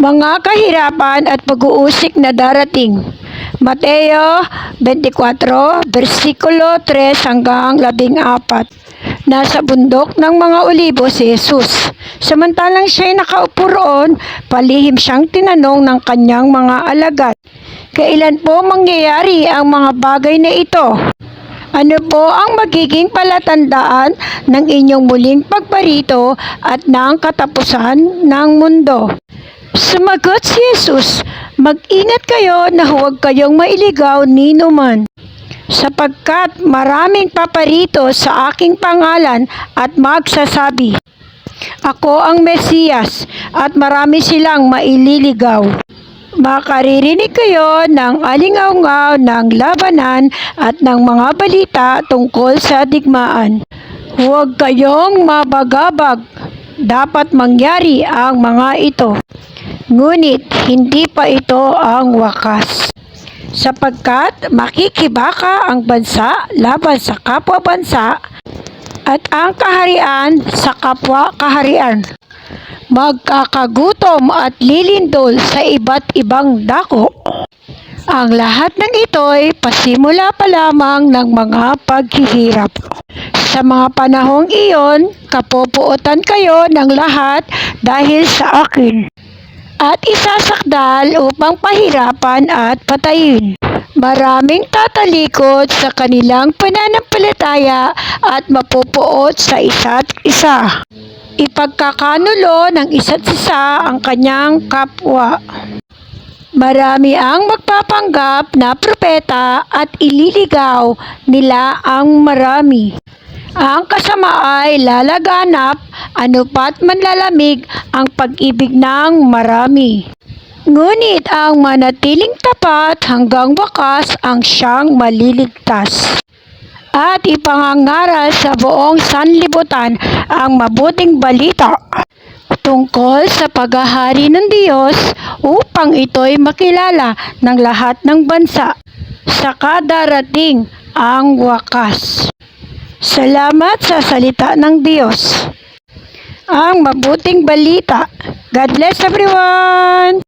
mga kahirapan at pag-uusik na darating. Mateo 24, versikulo 3 hanggang 14. Nasa bundok ng mga olibo si Jesus. Samantalang siya'y nakaupo roon, palihim siyang tinanong ng kanyang mga alagad. Kailan po mangyayari ang mga bagay na ito? Ano po ang magiging palatandaan ng inyong muling pagparito at ng katapusan ng mundo? Sumagot si Jesus, Mag-ingat kayo na huwag kayong mailigaw ni numan. Sapagkat maraming paparito sa aking pangalan at magsasabi, Ako ang Mesiyas at marami silang maililigaw. Makaririnig kayo ng alingaw-ngaw ng labanan at ng mga balita tungkol sa digmaan. Huwag kayong mabagabag. Dapat mangyari ang mga ito. Ngunit hindi pa ito ang wakas. Sapagkat makikibaka ang bansa laban sa kapwa bansa at ang kaharian sa kapwa kaharian. Magkakagutom at lilindol sa iba't ibang dako. Ang lahat ng ito'y pasimula pa lamang ng mga paghihirap. Sa mga panahong iyon, kapopuotan kayo ng lahat dahil sa akin. At isasakdal upang pahirapan at patayin. Maraming tatalikod sa kanilang pananampalataya at mapupuot sa isa't isa. Ipagkakanulo ng isa't isa ang kanyang kapwa. Marami ang magpapanggap na propeta at ililigaw nila ang marami. Ang kasama ay lalaganap, anupat manlalamig ang pag-ibig ng marami. Ngunit ang manatiling tapat hanggang wakas ang siyang maliligtas. At ipangangaral sa buong sanlibutan ang mabuting balita tungkol sa paghahari ng Diyos upang ito'y makilala ng lahat ng bansa sa kadarating ang wakas. Salamat sa salita ng Diyos. Ang mabuting balita. God bless everyone!